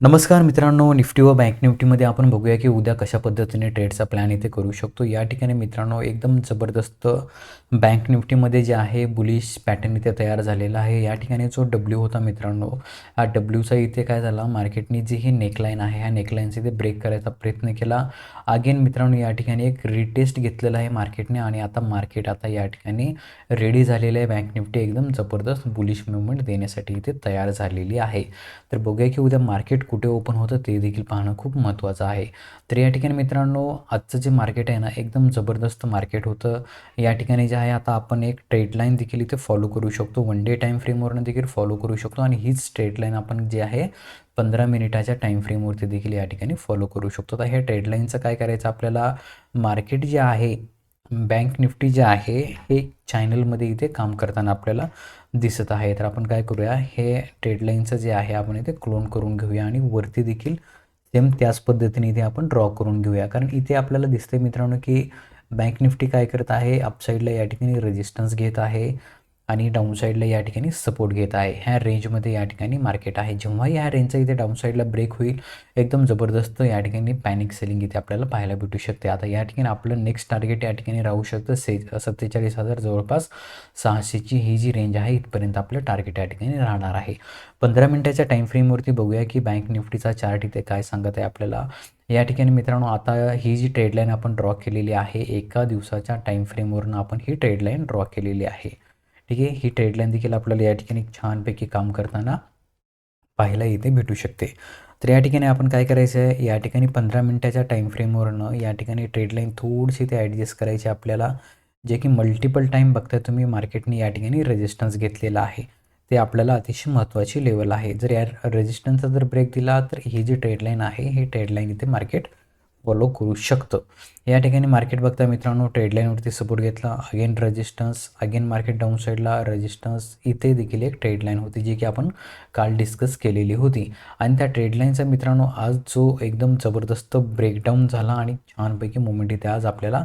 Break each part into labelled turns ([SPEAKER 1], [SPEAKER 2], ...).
[SPEAKER 1] नमस्कार मित्रांनो निफ्टी व बँक निफ्टीमध्ये आपण बघूया की उद्या कशा पद्धतीने ट्रेडचा प्लॅन इथे करू शकतो. या ठिकाणी मित्रांनो एकदम जबरदस्त बँक निफ्टीमध्ये जे आहे बुलिश पॅटर्न इथे तयार झालेला आहे. या ठिकाणी जो डब्ल्यू होता मित्रांनो हा डब्ल्यूचा इथे काय झाला मार्केटनी जी ही नेकलाईन आहे ह्या नेकलाईनचा इथे ब्रेक करायचा प्रयत्न केला. अगेन मित्रांनो या ठिकाणी एक रिटेस्ट घेतलेला आहे मार्केटने आणि आता मार्केट आता या ठिकाणी रेडी झालेलं आहे. बँक निफ्टी एकदम जबरदस्त बुलिश मुवमेंट देण्यासाठी इथे तयार झालेली आहे. तर बघूया की उद्या मार्केट कुठे ओपन होतं ते देखील पाहणं खूप महत्त्वाचं आहे. तर या ठिकाणी मित्रांनो आजचं जे मार्केट आहे ना एकदम जबरदस्त मार्केट होतं. या ठिकाणी जे आहे आता आपण एक ट्रेड लाईन देखील इथे फॉलो करू शकतो. वन डे टाईम फ्रेमवरनं देखील फॉलो करू शकतो आणि हीच ट्रेड लाईन आपण जे आहे पंधरा मिनिटाच्या टाईम फ्रेमवरती देखील या ठिकाणी फॉलो करू शकतो. तर ह्या ट्रेडलाईनचं काय करायचं आपल्याला? मार्केट जे आहे बँक निफ्टी जे आहे हे चॅनलमध्ये इथे काम करताना आपल्याला दिसत आहे. तर आपण काय करूया हे ट्रेडलाईनचं जे आहे आपण इथे क्लोन करून घेऊया आणि वरती देखील सेम त्याच पद्धतीने इथे आपण ड्रॉ करून घेऊया. कारण इथे आपल्याला दिसतंय मित्रांनो की बँक निफ्टी काय करत आहे अपसाईडला या ठिकाणी रेजिस्टन्स घेत आहे. आणि डाऊनसाईडला या ठिकाणी सपोर्ट घेत आहे. ह्या रेंजमध्ये या ठिकाणी मार्केट आहे. जेव्हा ह्या रेंजचा इथे डाऊनसाईडला ब्रेक होईल एकदम जबरदस्त या ठिकाणी पॅनिक सेलिंग इथे आपल्याला पाहायला भेटू शकते. आता या ठिकाणी आपलं नेक्स्ट टार्गेट या ठिकाणी राहू शकतं से सत्तेचाळीस हजार जवळपास सहाशेची ही जी रेंज आहे इथपर्यंत आपलं टार्गेट या ठिकाणी राहणार आहे. पंधरा मिनटाच्या टाईम फ्रेमवरती बघूया की बँक निफ्टीचा चार्ट इथे काय सांगत आहे आपल्याला. या ठिकाणी मित्रांनो आता ही जी ट्रेडलाईन आपण ड्रॉ केलेली आहे एका दिवसाच्या टाईम फ्रेमवरून आपण ही ट्रेडलाईन ड्रॉ केलेली आहे. ठीक आहे ही ट्रेडलाईन देखील आपल्याला या ठिकाणी छानपैकी काम करताना पाहायला इथे भेटू शकते. तर या ठिकाणी आपण काय करायचं आहे या ठिकाणी पंधरा मिनटाच्या टाईम फ्रेमवरनं या ठिकाणी ट्रेडलाईन थोडीशी ते ॲडजस्ट करायची आपल्याला जे की मल्टिपल टाईम बघताय तुम्ही मार्केटने या ठिकाणी रेजिस्टन्स घेतलेला आहे. ते आपल्याला अतिशय महत्त्वाची लेवल आहे. जर या रेजिस्टन्सचा जर ब्रेक दिला तर ही जी ट्रेडलाईन आहे ही ट्रेडलाईन इथे मार्केट फॉलो करू शकतं. या ठिकाणी मार्केट बघता मित्रांनो ट्रेडलाईनवरती सपोर्ट घेतला. Again resistance again market down साईडला रेजिस्टन्स इथे देखील एक ट्रेडलाईन होती जी की आपण काल डिस्कस केलेली होती. आणि त्या ट्रेडलाईनचा मित्रांनो आज जो एकदम जबरदस्त ब्रेकडाऊन झाला आणि छानपैकी मुवमेंट इथे आज आपल्याला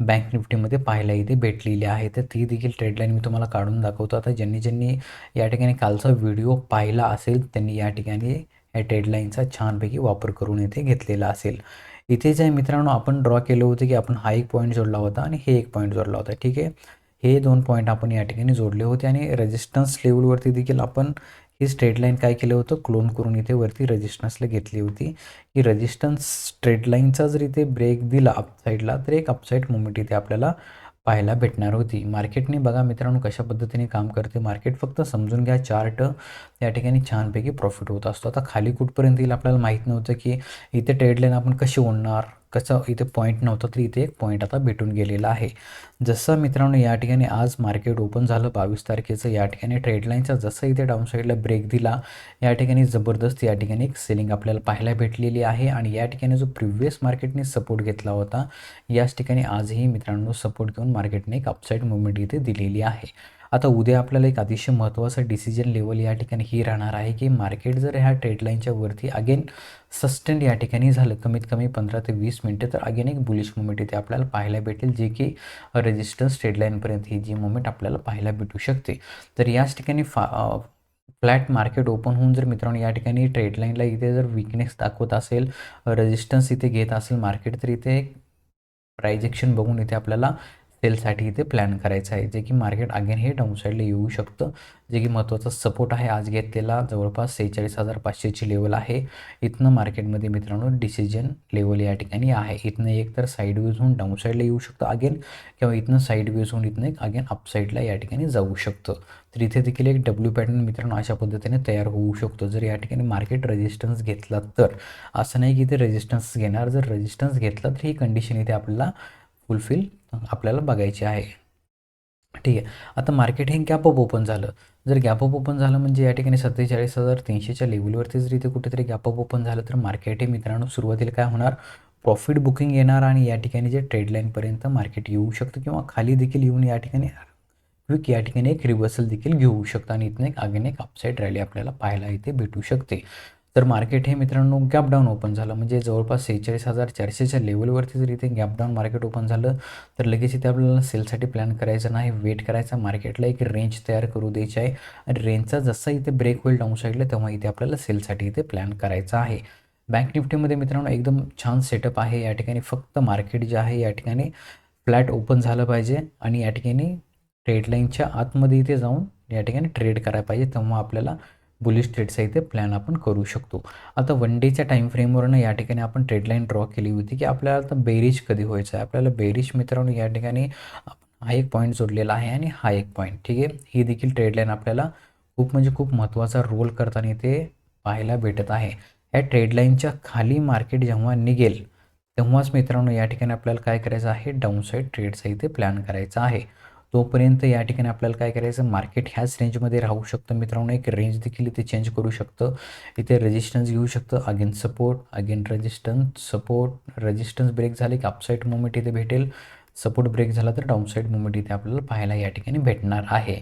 [SPEAKER 1] बँक निफ्टीमध्ये पाहायला इथे भेटलेली आहे. तर ती देखील ट्रेडलाईन मी तुम्हाला काढून दाखवतो. आता ज्यांनी ज्यांनी या ठिकाणी कालचा व्हिडिओ पाहिला असेल त्यांनी या ठिकाणी या ट्रेडलाईनचा छानपैकी वापर करून इथे घेतलेला असेल. इथे जे मित्रांनो आपण ड्रॉ केलं होतं की आपण हा एक पॉईंट जोडला होता आणि हे एक पॉईंट जोडला होता ठीक आहे? हे दोन पॉईंट आपण या ठिकाणी जोडले होते आणि रेजिस्टन्स लेवलवरती देखील आपण ही स्ट्रेट लाईन काय केलं होतं? क्लोन करून इथे वरती रेजिस्टन्सला घेतली होती. की रेजिस्टन्स स्ट्रेट लाईनचा जर इथे ब्रेक दिला अपसाईडला तर एक अपसाईड मुवमेंट इथे आपल्याला पाहायला भेटणार होती. मार्केटने बघा मित्रांनो कशा पद्धतीने काम करते. मार्केट फक्त समजून घ्या चार्ट या ठिकाणी छानपैकी प्रॉफिट होत असतो. आता खाली कुठपर्यंत येईल आपल्याला माहीत नव्हतं की इथे ट्रेड आपण कशी ओढणार? कसं इथे पॉईंट नव्हता तर इथे एक पॉईंट आता भेटून गेलेला आहे. जसं मित्रांनो या ठिकाणी आज मार्केट ओपन झालं बावीस तारखेचं या ठिकाणी ट्रेडलाईनचा जसं इथे डाऊन साईडला ब्रेक दिला या ठिकाणी जबरदस्त या ठिकाणी एक सेलिंग आपल्याला पाहायला भेटलेली आहे आणि या ठिकाणी जो प्रिव्हियस मार्केटने सपोर्ट घेतला होता याच ठिकाणी आजही मित्रांनो सपोर्ट घेऊन मार्केटने एक अपसाईड मुवमेंट इथे दिलेली आहे. आता उद्या आपल्याला एक अतिशय महत्त्वाचं डिसिजन लेवल या ठिकाणी ही राहणार आहे की मार्केट जर ह्या ट्रेडलाईनच्या वरती अगेन सस्टेंड या ठिकाणी झालं कमीत कमी पंधरा ते वीस मिनटं तर अगेन एक बुलिश मुवमेंट इथे आपल्याला पाहायला भेटेल जे की रेजिस्टन्स ट्रेडलाईनपर्यंत ही जी मुवमेंट आपल्याला पाहायला भेटू शकते. तर याच ठिकाणी फा फ्लॅट मार्केट ओपन होऊन जर मित्रांनो या ठिकाणी ट्रेडलाईनला इथे जर विकनेस दाखवत असेल रेजिस्टन्स इथे घेत असेल मार्केट तर इथे प्रायजेक्शन बघून इथे आपल्याला सेलसाठी इथे प्लॅन करायचं आहे जे की मार्केट अगेन हे डाऊन साईडला येऊ शकतं. जे की महत्त्वाचा सपोर्ट आहे आज घेतलेला जवळपास सेहेचाळीस हजार पाचशेची लेवल आहे. इथनं मार्केटमध्ये मित्रांनो डिसिजन लेवल या ठिकाणी आहे. इथनं एक तर साईड व्यूज होऊन डाऊन साईडला येऊ शकतं अगेन किंवा इथनं साईड व्यूज होऊन इथनं एक अगेन अपसाईडला या ठिकाणी जाऊ शकतं. तर इथे देखील एक डब्ल्यू पॅटर्न मित्रांनो अशा पद्धतीने तयार होऊ शकतो. जर या ठिकाणी मार्केट रेजिस्टन्स घेतला तर असं नाही की इथे रेजिस्टन्स घेणार. जर रेजिस्टन्स घेतला तर ही कंडिशन इथे आपल्याला फुलफिल आपल्याला बघायची आहे. ठीक आहे. आता मार्केट हे गॅप अप ओपन झालं. जर गॅप अप ओपन झालं म्हणजे या ठिकाणी सत्तेचाळीस हजार तीनशेच्या लेवलवरती जर इथे कुठेतरी गॅप अप ओपन झालं तर मार्केट हे मित्रांनो सुरुवातीला काय होणार? प्रॉफिट बुकिंग येणार आणि या ठिकाणी जे ट्रेडलाईनपर्यंत मार्केट येऊ शकतं किंवा खाली देखील येऊन या ठिकाणी क्विक या ठिकाणी एक रिव्हर्सल देखील घेऊ शकतं आणि इथनं एक अगेन एक अपसाईड रॅली आपल्याला पाहायला इथे भेटू शकते. तर मार्केट हे मित्रांनो गॅपडाऊन ओपन झालं. म्हणजे जवळपास सेहेचाळीस हजार चारशेच्या लेवलवरती जर इथे गॅपडाऊन मार्केट ओपन झालं तर लगेच इथे आपल्याला सेलसाठी प्लॅन करायचं नाही वेट करायचा. मार्केटला एक रेंज तयार करू द्यायची आहे. आणि रेंजचा जसा इथे ब्रेक होईल डाऊन साईडला तेव्हा इथे आपल्याला सेलसाठी इथे प्लॅन करायचा आहे. बँक निफ्टीमध्ये मित्रांनो एकदम छान सेटअप आहे. या ठिकाणी फक्त मार्केट जे आहे या ठिकाणी फ्लॅट ओपन झालं पाहिजे. आणि या ठिकाणी ट्रेड लाईनच्या आतमध्ये इथे जाऊन या ठिकाणी ट्रेड करायला पाहिजे. तेव्हा आपल्याला बुलिश ट्रेडचा इथे प्लॅन आपण करू शकतो. आता वन डेच्या टाईम फ्रेमवरनं या ठिकाणी आपण ट्रेडलाईन ड्रॉ केली होती की आपल्याला आता बेरीज कधी व्हायचं आहे? आपल्याला बेरिश मित्रांनो या ठिकाणी हा एक पॉईंट जोडलेला आहे आणि हा एक पॉईंट ठीक आहे? ही देखील ट्रेडलाईन आपल्याला खूप म्हणजे खूप महत्त्वाचा रोल करताना इथे पाहायला भेटत आहे. या ट्रेडलाईनच्या खाली मार्केट जेव्हा निघेल तेव्हाच मित्रांनो या ठिकाणी आपल्याला काय करायचं आहे? डाऊनसाईड ट्रेडचा इथे प्लॅन करायचा आहे. तोपर्यंत या ठिकाणी आपल्याला काय करायचं मार्केट ह्याच रेंजमध्ये राहू शकतं. मित्रांनो एक रेंज देखील इथे चेंज करू शकतं. इथे रेजिस्टन्स घेऊ शकतं. Again support again resistance support resistance break झाले की अपसाईड मुवमेंट इथे भेटेल. सपोर्ट ब्रेक झाला तर डाऊनसाईड मुवमेंट इथे आपल्याला पाहायला या ठिकाणी भेटणार आहे.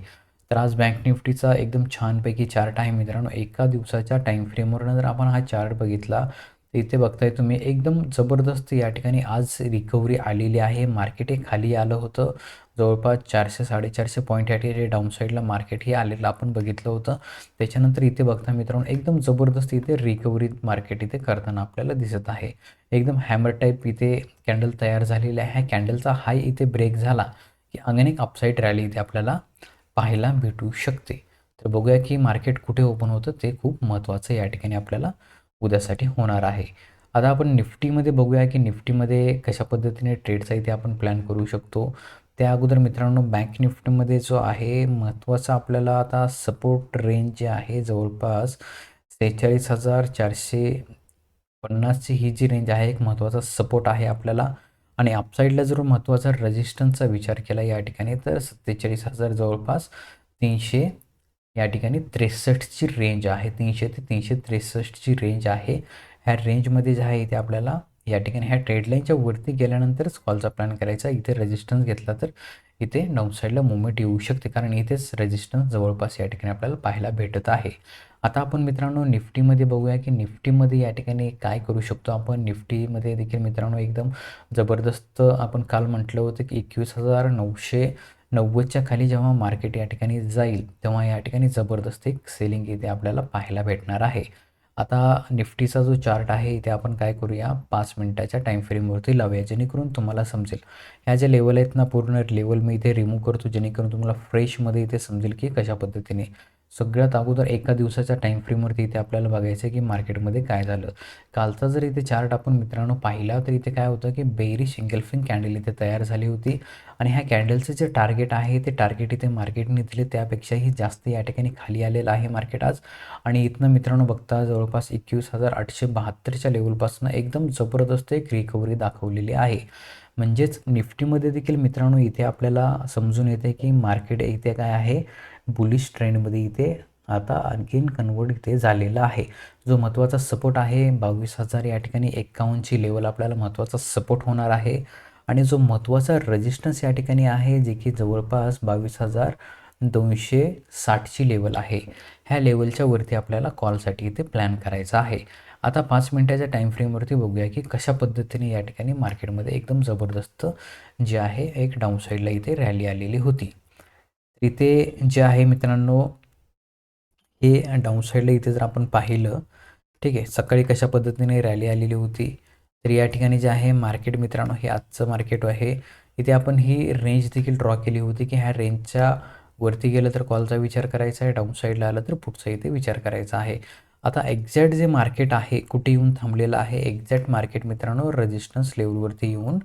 [SPEAKER 1] तर आज बँक निफ्टीचा एकदम छानपैकी चार्ट आहे मित्रांनो. एका दिवसाच्या टाईम फ्रेमवर जर आपण हा चार्ट बघितला तर इथे बघताय तुम्ही एकदम जबरदस्त या ठिकाणी आज रिकव्हरी आलेली आहे. मार्केट हे खाली आलं होतं. जवळपास चारशे साडेचारशे पॉईंट या ठिकाणी डाऊन साईडला मार्केट हे आलेलं आपण बघितलं होतं. त्याच्यानंतर इथे बघता मित्रांनो एकदम जबरदस्त इथे रिकव्हरी मार्केट इथे करताना आपल्याला दिसत आहे. एकदम हॅमर टाईप इथे कॅन्डल तयार झालेले आहे. कॅन्डलचा हाय इथे ब्रेक झाला की अनेक अपसाईड रॅली इथे आपल्याला पाहायला भेटू शकते. तर बघूया की मार्केट कुठे ओपन होतं ते खूप महत्त्वाचं या ठिकाणी आपल्याला उद्यासाठी होणार आहे. आता आपण निफ्टीमध्ये बघूया की निफ्टीमध्ये कशा पद्धतीने ट्रेडचा इथे आपण प्लॅन करू शकतो. त्या अगोदर मित्रांनो बँक निफ्टीमध्ये जो आहे महत्त्वाचा आपल्याला आता सपोर्ट रेंज जे आहे जवळपास सेहेचाळीस हजार चारशे पन्नासची ही जी रेंज आहे एक महत्त्वाचा सपोर्ट आहे आपल्याला. आणि अपसाईडला जर महत्त्वाचा रजिस्टन्सचा विचार केला या ठिकाणी तर सत्तेचाळीस हजार जवळपास तीनशे या ठिकाणी त्रेसष्टची रेंज आहे. तीनशे ते तीनशे त्रेसष्टची रेंज आहे. ह्या रेंजमध्ये जे आहे ते आपल्याला या ठिकाणी ह्या ट्रेडलाईनच्या वरती गेल्यानंतरच कॉलचा प्लॅन करायचा. इथे रेजिस्टन्स घेतला तर इथे डाऊन साईडला मुवमेंट येऊ शकते. कारण इथेच रेजिस्टन्स जवळपास या ठिकाणी आपल्याला पाहायला भेटत आहे. आता आपण मित्रांनो निफ्टीमध्ये बघूया की निफ्टीमध्ये या ठिकाणी काय करू शकतो आपण. निफ्टीमध्ये देखील मित्रांनो एकदम जबरदस्त आपण काल म्हटलं होतं की एकवीस हजार नऊशे नव्वदच्या खाली जेव्हा मार्केट या ठिकाणी जाईल तेव्हा या ठिकाणी जबरदस्त एक सेलिंग इथे आपल्याला पाहायला भेटणार आहे. आता निफ्टीचा जो चार्ट आहे इथे आपण काय करूया पाच मिनटाच्या टाईम फ्रेमवरती लावूया जेणेकरून तुम्हाला समजेल. ह्या ज्या लेवल आहेत ना पूर्ण लेवल मी इथे रिमूव्ह करतो जेणेकरून तुम्हाला फ्रेशमध्ये इथे समजेल की कशा पद्धतीने. सगळ्यात अगोदर एका दिवसाच्या टाईम फ्रेमवरती इथे आपल्याला बघायचं आहे की मार्केटमध्ये काय झालं. कालचा जर इथे चार्ट आपण मित्रांनो पाहिला तर इथे काय होतं की बेरी इंगल्फिंग कॅन्डल इथे तयार झाली होती. आणि ह्या कॅन्डलचं जे टार्गेट आहे ते टार्गेट इथे मार्केटने दिले त्यापेक्षाही जास्त या ठिकाणी खाली आलेलं आहे मार्केट आज. आणि इथनं मित्रांनो बघता जवळपास एकवीस हजार आठशे बहात्तरच्या लेवलपासून एकदम जबरदस्त एक रिकव्हरी दाखवलेली आहे. म्हणजेच निफ्टीमध्ये देखील मित्रांनो इथे आपल्याला समजून येते की मार्केट इथे काय आहे. बुलिश ट्रेंडमध्ये इथे आता आणखीन कन्वर्ट इथे झालेला आहे. जो महत्त्वाचा सपोर्ट आहे बावीस हजार या ठिकाणी एक्कावन्नची लेवल आपल्याला महत्त्वाचा सपोर्ट होणार आहे. आणि जो महत्त्वाचा रजिस्टन्स या ठिकाणी आहे जे की जवळपास बावीस हजार दोनशे साठची लेवल आहे. ह्या लेवलच्या वरती आपल्याला कॉलसाठी इथे प्लॅन करायचा आहे. आता पाच मिनटाच्या टाईम फ्रेमवरती बघूया की कशा पद्धतीने या ठिकाणी मार्केटमध्ये एकदम जबरदस्त जे आहे एक डाऊन साईडला इथे रॅली आलेली होती. इथे जे आहे मित्रांनो हे डाऊन साईडला इथे जर आपण पाहिलं ठीक आहे सकाळी कशा पद्धतीने रॅली आलेली होती तर या ठिकाणी जे आहे मार्केट मित्रांनो हे आजचं मार्केट आहे. इथे आपण ही रेंज देखील ड्रॉ केली होती की ह्या रेंजच्या वरती गेलं तर कॉलचा विचार करायचा आहे डाऊन साईडला आलं तर पुढचा इथे विचार करायचा आहे. आता एक्झॅक्ट जे मार्केट आहे कुठे येऊन थांबलेलं आहे एक्झॅक्ट मार्केट मित्रांनो रजिस्टन्स लेवलवरती येऊन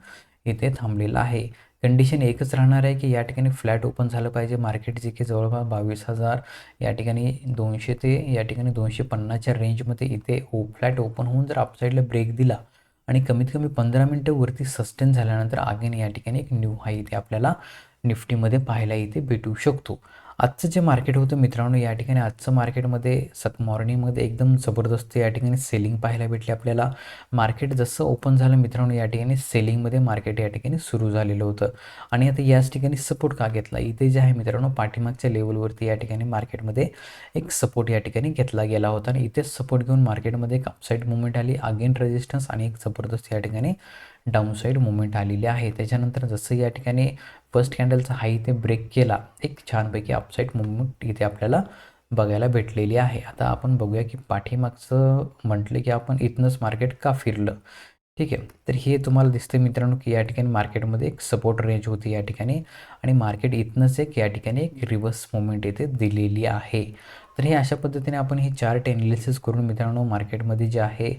[SPEAKER 1] इथे थांबलेलं आहे. कंडिशन एकच राहणार आहे की या ठिकाणी फ्लॅट ओपन झालं पाहिजे. मार्केट जे की जवळपास बावीस हजार या ठिकाणी दोनशे ते या ठिकाणी दोनशे पन्नासच्या रेंजमध्ये इथे ओ फ्लॅट ओपन होऊन जर अपसाईडला ब्रेक दिला आणि कमीत कमी पंधरा मिनटं वरती सस्टेन झाल्यानंतर आगेने या ठिकाणी एक न्यू हाय इथे आपल्याला निफ्टीमध्ये पाहायला इथे भेटू शकतो. आजचं जे मार्केट होतं मित्रांनो या ठिकाणी आजचं मार्केटमध्ये सत मॉर्निंगमध्ये एकदम जबरदस्त या ठिकाणी सेलिंग पाहायला भेटली. आपल्याला मार्केट जसं ओपन झालं मित्रांनो या ठिकाणी सेलिंगमध्ये मार्केट या ठिकाणी सुरू झालेलं होतं. आणि आता याच ठिकाणी सपोर्ट का घेतला? इथे जे आहे मित्रांनो पाठीमागच्या लेवलवरती या ठिकाणी मार्केटमध्ये एक सपोर्ट या ठिकाणी घेतला गेला होता. आणि इथेच सपोर्ट घेऊन मार्केटमध्ये एक अपसाईड मुवमेंट आली. अगेन रेजिस्टन्स आणि एक जबरदस्त या ठिकाणी डाऊनसाईड मुवमेंट आलेली आहे. त्याच्यानंतर जसं या ठिकाणी फर्स्ट कॅन्डलचा हाय इथे ब्रेक केला एक छानपैकी अपसाईड मुवमेंट इथे आपल्याला बघायला भेटलेली आहे. आता आपण बघूया की पाठीमागचं म्हटलं की आपण इथनंच मार्केट का फिरलं? ठीक आहे. तर हे तुम्हाला दिसतं मित्रांनो की या ठिकाणी मार्केटमध्ये एक सपोर्ट रेंज होती या ठिकाणी आणि मार्केट इथनंच एक या ठिकाणी एक रिव्हर्स मुवमेंट इथे दिलेली आहे. तर हे अशा पद्धतीने आपण हे चार्ट एनालिसिस करून मित्रांनो मार्केटमध्ये जे आहे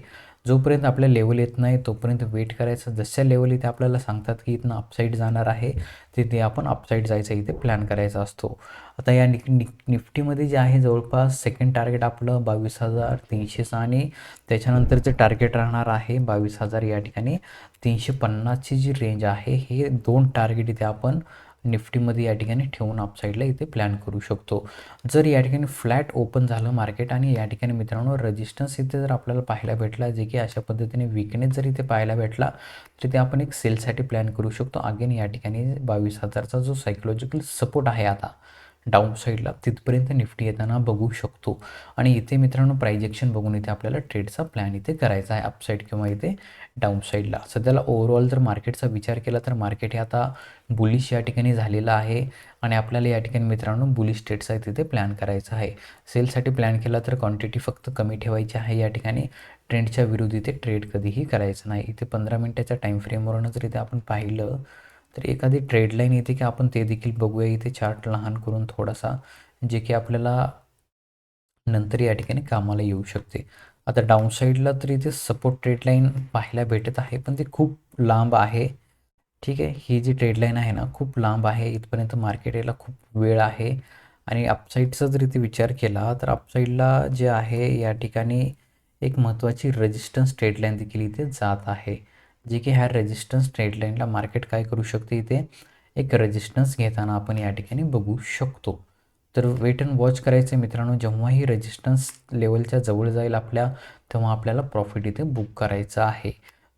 [SPEAKER 1] जोपर्यंत आपल्या लेवल येत नाही तोपर्यंत वेट करायचं. जशा लेवल इथे आपल्याला सांगतात की इथनं अपसाईड जाणार आहे तिथे आपण अपसाईड जायचं इथे प्लॅन करायचा असतो. आता या निक निक निफ्टीमध्ये जे आहे जवळपास सेकंड टार्गेट आपलं बावीस हजार तीनशेचं आणि त्याच्यानंतरचं टार्गेट राहणार आहे बावीस हजार या ठिकाणी तीनशे पन्नासची जी रेंज आहे हे दोन टार्गेट इथे आपण निफ्टीमध्ये या ठिकाणी ठेवून अपसाईडला इथे प्लॅन करू शकतो. जर या ठिकाणी फ्लॅट ओपन झालं मार्केट आणि या ठिकाणी मित्रांनो रजिस्टन्स इथे जर आपल्याला पाहायला भेटला जे की अशा पद्धतीने विकनेस जर इथे पाहायला भेटला तर ते आपण एक सेलसाठी प्लॅन करू शकतो. अगेन या ठिकाणी बावीस हजारचा जो सायकोलॉजिकल सपोर्ट आहे आता डाऊन साईडला तिथपर्यंत निफ्टी येताना बघू शकतो. आणि इथे मित्रांनो प्रायजेक्शन बघून इथे आपल्याला ट्रेडचा प्लॅन इथे करायचा आहे अपसाईड किंवा इथे डाऊन साईडला. सध्याला ओव्हरऑल जर मार्केटचा विचार केला तर मार्केट हे आता बुलिश या ठिकाणी झालेलं आहे. आणि आपल्याला या ठिकाणी मित्रांनो बुलिश ट्रेडचा तिथे प्लॅन करायचा आहे. सेलसाठी प्लॅन केला तर क्वांटिटी फक्त कमी ठेवायची आहे या ठिकाणी. ट्रेंडच्या विरुद्ध इथे ट्रेड कधीही करायचं नाही. इथे पंधरा मिनटाच्या टाईम फ्रेमवरून जर इथे आपण पाहिलं तर एखादी ट्रेड लाईन येते की आपण ते देखील बघूया. इथे चार्ट लहान करून थोडासा जे की आपल्याला नंतर या ठिकाणी कामाला येऊ शकते. आता डाऊन साईडला तर इथे सपोर्ट ट्रेड लाईन पाहायला भेटत आहे पण ते खूप लांब आहे. ठीक आहे? ही जी ट्रेड लाईन आहे ना खूप लांब आहे. इथपर्यंत मार्केट यायला खूप वेळ आहे. आणि अपसाईडचा जर इथे विचार केला तर अपसाईडला जे आहे या ठिकाणी एक महत्त्वाची रेजिस्टन्स ट्रेड लाईन देखील इथे जात आहे. जे की ह्या रेजिस्टन्स ट्रेड लाईनला मार्केट काय करू शकते इथे? एक रेजिस्टन्स घेताना आपण या ठिकाणी बघू शकतो. तर वेट अँड वॉच करायचं मित्रांनो. जेव्हाही रेजिस्टन्स लेवलच्या जवळ जाईल आपल्या तेव्हा आपल्याला प्रॉफिट इथे बुक करायचं आहे.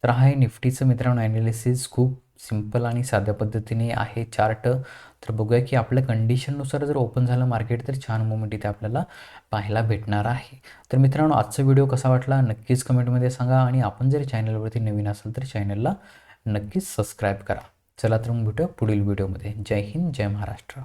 [SPEAKER 1] तर हा आहे निफ्टीचं मित्रांनो ॲनालिसिस खूप सिंपल आणि साध्या पद्धतीने आहे चार्ट. तर बघूया की आपल्या कंडिशननुसार जर ओपन झालं मार्केट तर छान मुवमेंट इथे आपल्याला पाहायला भेटणार आहे. तर मित्रांनो आजचा व्हिडिओ कसा वाटला नक्कीच कमेंटमध्ये सांगा आणि आपण जर चॅनलवरती नवीन असेल तर चॅनलला नक्कीच सबस्क्राईब करा. चला तर मग भेटूया पुढील व्हिडिओमध्ये. जय हिंद जय महाराष्ट्र.